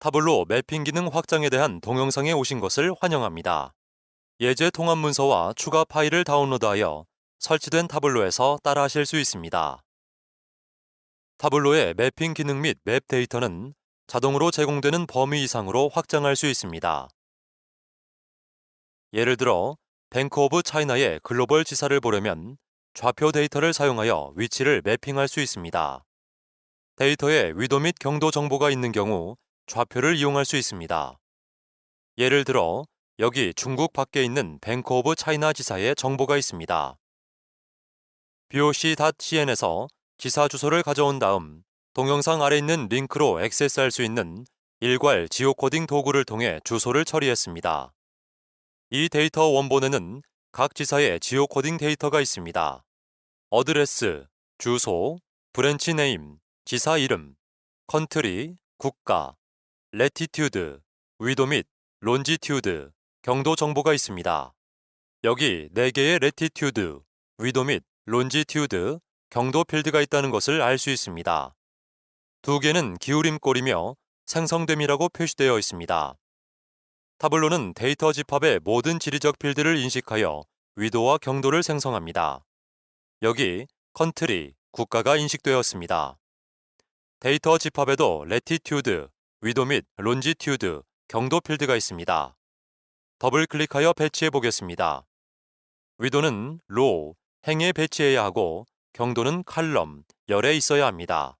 타블로 매핑 기능 확장에 대한 동영상에 오신 것을 환영합니다. 예제 통합 문서와 추가 파일을 다운로드하여 설치된 타블로에서 따라하실 수 있습니다. 타블로의 매핑 기능 및 맵 데이터는 자동으로 제공되는 범위 이상으로 확장할 수 있습니다. 예를 들어 뱅크 오브 차이나의 글로벌 지사를 보려면 좌표 데이터를 사용하여 위치를 매핑할 수 있습니다. 데이터에 위도 및 경도 정보가 있는 경우 좌표를 이용할 수 있습니다. 예를 들어 여기 중국 밖에 있는 뱅크 오브 차이나 지사의 정보가 있습니다. boc.cn에서 지사 주소를 가져온 다음 동영상 아래 있는 링크로 액세스할 수 있는 일괄 지오코딩 도구를 통해 주소를 처리했습니다. 이 데이터 원본에는 각 지사의 지오코딩 데이터가 있습니다. 어드레스, 주소, 브랜치 네임, 지사 이름, 컨트리, 국가, 레티튜드, 위도 및 론지튜드, 경도 정보가 있습니다. 여기 4개의 레티튜드, 위도 및 론지튜드, 경도 필드가 있다는 것을 알 수 있습니다. 두 개는 기울임꼴이며 생성됨이라고 표시되어 있습니다. 타블로는 데이터 집합의 모든 지리적 필드를 인식하여 위도와 경도를 생성합니다. 여기 컨트리, 국가가 인식되었습니다. 데이터 집합에도 레티튜드, 위도 및 론지튜드, 경도 필드가 있습니다. 더블 클릭하여 배치해 보겠습니다. 위도는 로, 행에 배치해야 하고 경도는 칼럼, 열에 있어야 합니다.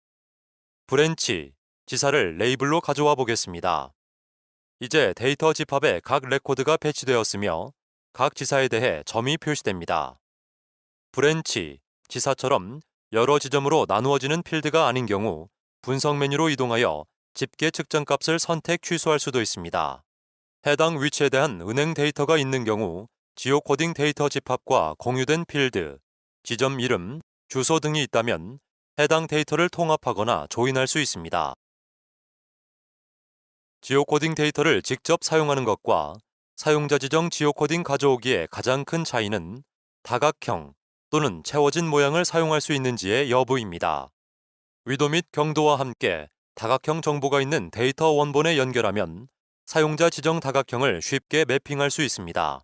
브랜치, 지사를 레이블로 가져와 보겠습니다. 이제 데이터 집합에 각 레코드가 배치되었으며 각 지사에 대해 점이 표시됩니다. 브랜치, 지사처럼 여러 지점으로 나누어지는 필드가 아닌 경우 분석 메뉴로 이동하여 집계 측정 값을 선택 취소할 수도 있습니다. 해당 위치에 대한 은행 데이터가 있는 경우 지오 코딩 데이터 집합과 공유된 필드, 지점 이름, 주소 등이 있다면 해당 데이터를 통합하거나 조인할 수 있습니다. 지오코딩 데이터를 직접 사용하는 것과 사용자 지정 지오코딩 가져오기의 가장 큰 차이는 다각형 또는 채워진 모양을 사용할 수 있는지의 여부입니다. 위도 및 경도와 함께 다각형 정보가 있는 데이터 원본에 연결하면 사용자 지정 다각형을 쉽게 매핑할 수 있습니다.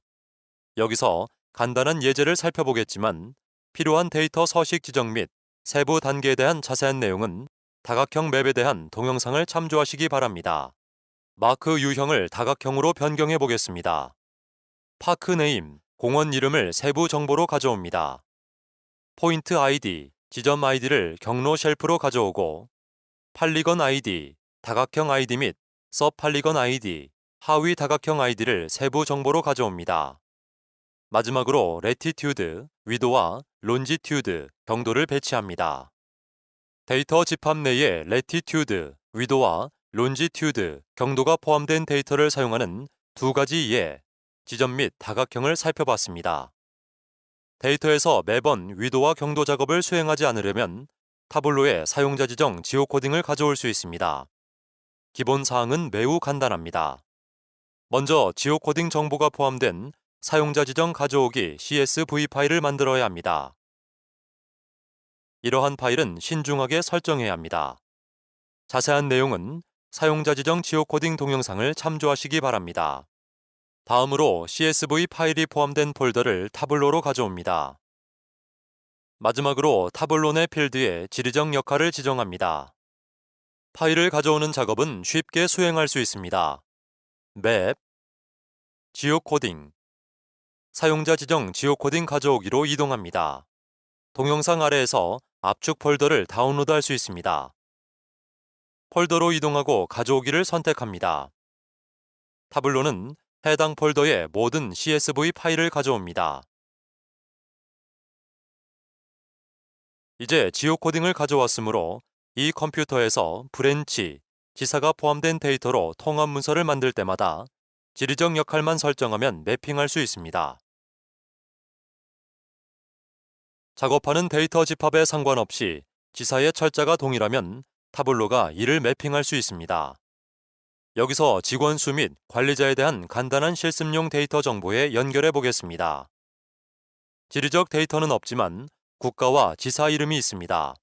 여기서 간단한 예제를 살펴보겠지만 필요한 데이터 서식 지정 및 세부 단계에 대한 자세한 내용은 다각형 맵에 대한 동영상을 참조하시기 바랍니다. 마크 유형을 다각형으로 변경해 보겠습니다. 파크 네임, 공원 이름을 세부 정보로 가져옵니다. 포인트 아이디, 지점 아이디를 경로 쉘프로 가져오고 팔리건 아이디, 다각형 아이디 및 서팔리건 아이디, 하위 다각형 아이디를 세부 정보로 가져옵니다. 마지막으로 레티튜드, 위도와 론지튜드, 경도를 배치합니다. 데이터 집합 내에 레티튜드, 위도와 론지튜드, 경도가 포함된 데이터를 사용하는 두 가지 예, 지점 및 다각형을 살펴봤습니다. 데이터에서 매번 위도와 경도 작업을 수행하지 않으려면 타블로에 사용자 지정 지오 코딩을 가져올 수 있습니다. 기본 사항은 매우 간단합니다. 먼저 지오 코딩 정보가 포함된 사용자 지정 가져오기 CSV 파일을 만들어야 합니다. 이러한 파일은 신중하게 설정해야 합니다. 자세한 내용은 사용자 지정 지오 코딩 동영상을 참조하시기 바랍니다. 다음으로 CSV 파일이 포함된 폴더를 타블로로 가져옵니다. 마지막으로 타블로 내 필드에 지리적 역할을 지정합니다. 파일을 가져오는 작업은 쉽게 수행할 수 있습니다. 맵, 지오 코딩, 사용자 지정 지오 코딩 가져오기로 이동합니다. 동영상 아래에서 압축 폴더를 다운로드할 수 있습니다. 폴더로 이동하고 가져오기를 선택합니다. 타블로는 해당 폴더의 모든 CSV 파일을 가져옵니다. 이제 지오 코딩을 가져왔으므로 이 컴퓨터에서 브랜치, 지사가 포함된 데이터로 통합 문서를 만들 때마다 지리적 역할만 설정하면 매핑할 수 있습니다. 작업하는 데이터 집합에 상관없이 지사의 철자가 동일하면 타블로가 이를 매핑할 수 있습니다. 여기서 직원 수 및 관리자에 대한 간단한 실습용 데이터 정보에 연결해 보겠습니다. 지리적 데이터는 없지만 국가와 지사 이름이 있습니다.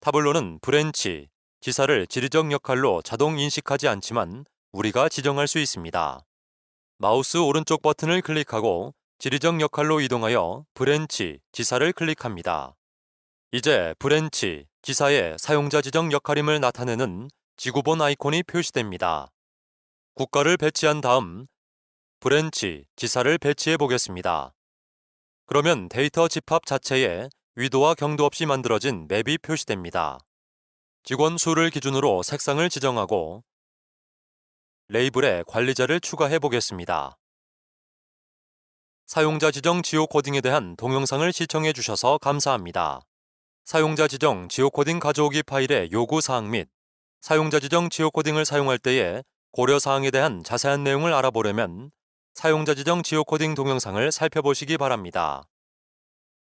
타블로는 브랜치, 기사를 지리적 역할로 자동 인식하지 않지만 우리가 지정할 수 있습니다. 마우스 오른쪽 버튼을 클릭하고 지리적 역할로 이동하여 브랜치 기사를 클릭합니다. 이제 브랜치 기사의 사용자 지정 역할임을 나타내는 지구본 아이콘이 표시됩니다. 국가를 배치한 다음 브랜치 지사를 배치해 보겠습니다. 그러면 데이터 집합 자체에 위도와 경도 없이 만들어진 맵이 표시됩니다. 직원 수를 기준으로 색상을 지정하고 레이블에 관리자를 추가해 보겠습니다. 사용자 지정 지오 코딩에 대한 동영상을 시청해 주셔서 감사합니다. 사용자 지정 지오 코딩 가져오기 파일의 요구 사항 및 사용자 지정 지오 코딩을 사용할 때의 고려 사항에 대한 자세한 내용을 알아보려면 사용자 지정 지오 코딩 동영상을 살펴보시기 바랍니다.